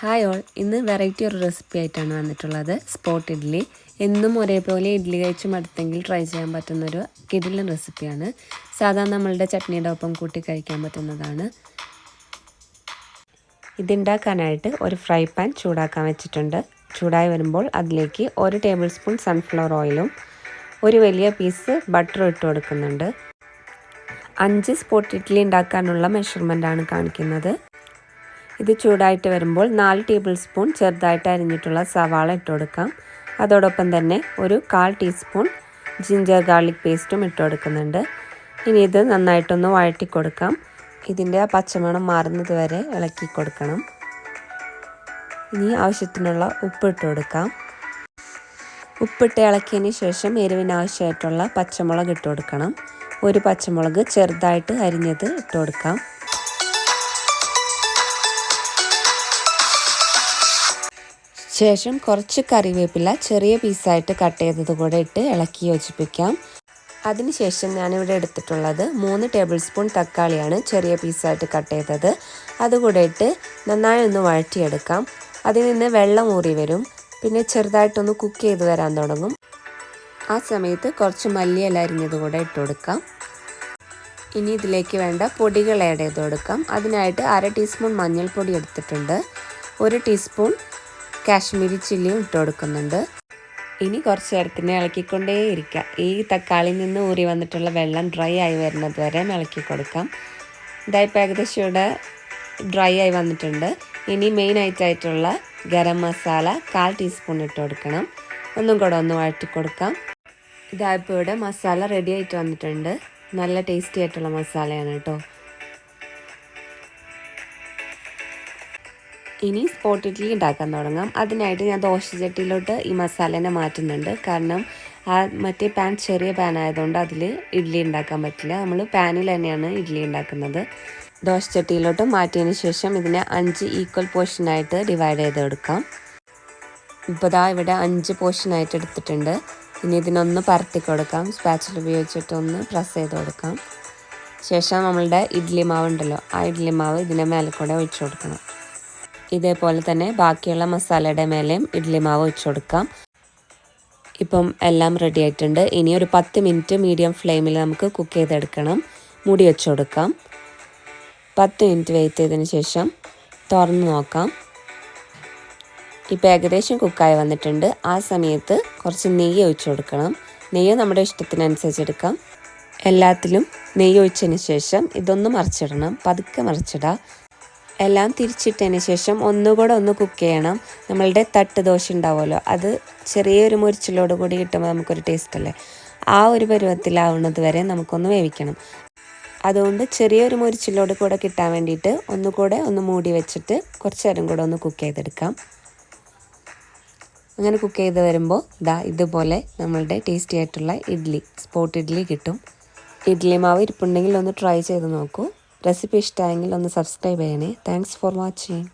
Hi all. ഇന്ന് variety ഒരു recipe ആയിട്ടാണ് വന്നിട്ടുള്ളത്. സ്പോട്ട് ഇഡ്ഡലി എന്നും ഒരേപോലെ ഇഡ്ഡലി കഴിച്ച് മടുത്തെങ്കിൽ ട്രൈ ചെയ്യാൻ പറ്റുന്നൊരു കിഡിലൻ റെസിപ്പിയാണ്. സാധാരണ നമ്മളുടെ ചട്നിയുടെ ഒപ്പം കൂട്ടി കഴിക്കാൻ പറ്റുന്നതാണ്. ഇതുണ്ടാക്കാനായിട്ട് ഒരു ഫ്രൈ പാൻ ചൂടാക്കാൻ വെച്ചിട്ടുണ്ട്. ചൂടായി വരുമ്പോൾ അതിലേക്ക് ഒരു ടേബിൾ സ്പൂൺ സൺഫ്ലവർ ഓയിലും ഒരു വലിയ പീസ് ബട്ടറും ഇട്ട് കൊടുക്കുന്നുണ്ട്. അഞ്ച് സ്പോട്ട് ഇഡ്ഡലി ഉണ്ടാക്കാനുള്ള മെഷർമെന്റാണ് കാണിക്കുന്നത്. ഇത് ചൂടായിട്ട് വരുമ്പോൾ നാല് ടേബിൾ സ്പൂൺ ചെറുതായിട്ട് അരിഞ്ഞിട്ടുള്ള സവാള ഇട്ട് കൊടുക്കാം അതോടൊപ്പം തന്നെ ഒരു കാൽ ടീസ്പൂൺ ജിഞ്ചർ ഗാർലിക് പേസ്റ്റും ഇട്ട് കൊടുക്കുന്നുണ്ട് ഇനി ഇത് നന്നായിട്ടൊന്ന് വഴറ്റി കൊടുക്കാം ഇതിന്റെ ആ പച്ചമണം മാറുന്നത് വരെ ഇളക്കി കൊടുക്കണം ഇനി ആവശ്യത്തിനുള്ള ഉപ്പ് ഇട്ട് കൊടുക്കാം ഉപ്പിട്ട് ഇളക്കിയതിന് ശേഷം എരിവിനാവശ്യമായിട്ടുള്ള പച്ചമുളക് ഇട്ട് കൊടുക്കണം ഒരു പച്ചമുളക് ചെറുതായിട്ട് അരിഞ്ഞത് ഇട്ട് കൊടുക്കാം ശേഷം കുറച്ച് കറിവേപ്പില ചെറിയ പീസായിട്ട് കട്ട് ചെയ്തത് കൂടെ ഇട്ട് ഇളക്കി യോജിപ്പിക്കാം. അതിനുശേഷം ഞാനിവിടെ എടുത്തിട്ടുള്ളത് മൂന്ന് ടേബിൾ സ്പൂൺ തക്കാളിയാണ് ചെറിയ പീസായിട്ട് കട്ട് ചെയ്തത്. അതുകൂടെ ഇട്ട് നന്നായി ഒന്ന് വഴറ്റിയെടുക്കാം. അതിൽ നിന്ന് വെള്ളം ഊറി വരും. പിന്നെ ചെറുതായിട്ടൊന്ന് കുക്ക് ചെയ്ത് വരാൻ തുടങ്ങും. ആ സമയത്ത് കുറച്ച് മല്ലിയില അരിഞ്ഞത് കൂടെ ഇട്ട് കൊടുക്കാം. ഇനി ഇതിലേക്ക് വേണ്ട പൊടികൾ ആഡ് ചെയ്ത് കൊടുക്കാം. അതിനായിട്ട് അര ടീസ്പൂൺ മഞ്ഞൾപ്പൊടി എടുത്തിട്ടുണ്ട്. ഒരു ടീസ്പൂൺ കാശ്മീരി ചില്ലിയും ഇട്ട് കൊടുക്കുന്നുണ്ട്. ഇനി കുറച്ച് നേരത്തിന് ഇളക്കിക്കൊണ്ടേ ഇരിക്കുക ഈ തക്കാളി നിന്ന് ഊറി വന്നിട്ടുള്ള വെള്ളം ഡ്രൈ ആയി വരുന്നത് വരെ ഇളക്കി കൊടുക്കാം. ഇതായിപ്പോൾ ഏകദേശം ഇവിടെ ഡ്രൈ ആയി വന്നിട്ടുണ്ട്. ഇനി മെയിൻ ആയിട്ടായിട്ടുള്ള ഗരം മസാല കാൽ ടീസ്പൂൺ ഇട്ട് കൊടുക്കണം. ഒന്നും കൂടെ ഒന്ന് വഴറ്റി കൊടുക്കാം. ഇതായപ്പോൾ ഇവിടെ മസാല റെഡി ആയിട്ട് വന്നിട്ടുണ്ട്. നല്ല ടേസ്റ്റി ആയിട്ടുള്ള മസാലയാണ് കേട്ടോ. ഇനി സ്പോട്ട് ഇഡ്ഡലി ഉണ്ടാക്കാൻ തുടങ്ങാം. അതിനായിട്ട് ഞാൻ ദോശ ചട്ടിയിലോട്ട് ഈ മസാലേനെ മാറ്റുന്നുണ്ട്. കാരണം ആ മറ്റേ പാൻ ചെറിയ പാൻ ആയതുകൊണ്ട് അതിൽ ഇഡ്ഡലി ഉണ്ടാക്കാൻ പറ്റില്ല. നമ്മൾ പാനിൽ തന്നെയാണ് ഇഡ്ഡലി ഉണ്ടാക്കുന്നത് ദോശ ചട്ടിയിലോട്ട് മാറ്റിയതിന് ശേഷം ഇതിനെ അഞ്ച് ഈക്വൽ പോർഷനായിട്ട് ഡിവൈഡ് ചെയ്ത് എടുക്കാം ഇപ്പോൾ ദാ ഇവിടെ അഞ്ച് പോർഷനായിട്ട് എടുത്തിട്ടുണ്ട്. ഇനി ഇതിനൊന്ന് പരത്തി കൊടുക്കാം. സ്പാച്ചിൽ ഉപയോഗിച്ചിട്ട് ഒന്ന് പ്രസ് ചെയ്ത് കൊടുക്കാം. ശേഷം നമ്മളുടെ ഇഡ്ഡലി മാവ് ഉണ്ടല്ലോ ആ ഇഡ്ഡലി മാവ് ഇതിനെ മേലെ കൂടെ ഒഴിച്ചു കൊടുക്കണം. ഇതേപോലെ തന്നെ ബാക്കിയുള്ള മസാലയുടെ മേലെയും ഇഡ്ലി മാവ് ഒഴിച്ചു കൊടുക്കാം. ഇപ്പം എല്ലാം റെഡി ആയിട്ടുണ്ട്. ഇനി ഒരു പത്ത് മിനിറ്റ് മീഡിയം ഫ്ലെയിമിൽ നമുക്ക് കുക്ക് ചെയ്തെടുക്കണം. മുടി വെച്ച് കൊടുക്കാം. പത്ത് മിനിറ്റ് വെയിറ്റ് ചെയ്തതിന് ശേഷം തുറന്ന് നോക്കാം. ഇപ്പോൾ ഏകദേശം കുക്കായി വന്നിട്ടുണ്ട്. ആ സമയത്ത് കുറച്ച് നെയ്യ് ഒഴിച്ചു കൊടുക്കണം. നെയ്യ് നമ്മുടെ ഇഷ്ടത്തിനനുസരിച്ച് എടുക്കാം. എല്ലാത്തിലും നെയ്യ് ഒഴിച്ചതിന് ശേഷം ഇതൊന്ന് മറിച്ചിടണം. പതുക്കെ മറിച്ചിടുക എല്ലാം തിരിച്ചിട്ടതിന് ശേഷം ഒന്നുകൂടെ ഒന്ന് കുക്ക് ചെയ്യണം. നമ്മളുടെ തട്ട് ദോശ ഉണ്ടാവുമല്ലോ അത് ചെറിയൊരു മുരിച്ചിലോട് കൂടി കിട്ടുമ്പോൾ നമുക്കൊരു ടേസ്റ്റ് അല്ലേ? ആ ഒരു പരുവത്തിലാവുന്നത് വരെ നമുക്കൊന്ന് വേവിക്കണം. അതുകൊണ്ട് ചെറിയൊരു മുരിച്ചിലോട് കൂടെ കിട്ടാൻ വേണ്ടിയിട്ട് ഒന്നുകൂടെ ഒന്ന് മൂടി വെച്ചിട്ട് കുറച്ച് നേരം കൂടെ ഒന്ന് കുക്ക് ചെയ്തെടുക്കാം. അങ്ങനെ കുക്ക് ചെയ്ത് വരുമ്പോൾ ദാ ഇതുപോലെ നമ്മളുടെ ടേസ്റ്റി ആയിട്ടുള്ള ഇഡ്ഡലി സ്പോട്ട് ഇഡ്ഡലി കിട്ടും. ഇഡ്ഡലി മാവ് ഇരിപ്പുണ്ടെങ്കിൽ ഒന്ന് ട്രൈ ചെയ്ത് നോക്കൂ. റെസിപ്പി ഇഷ്ടമായെങ്കിൽ ഒന്ന് സബ്സ്ക്രൈബ് ചെയ്യണേ. Thanks for watching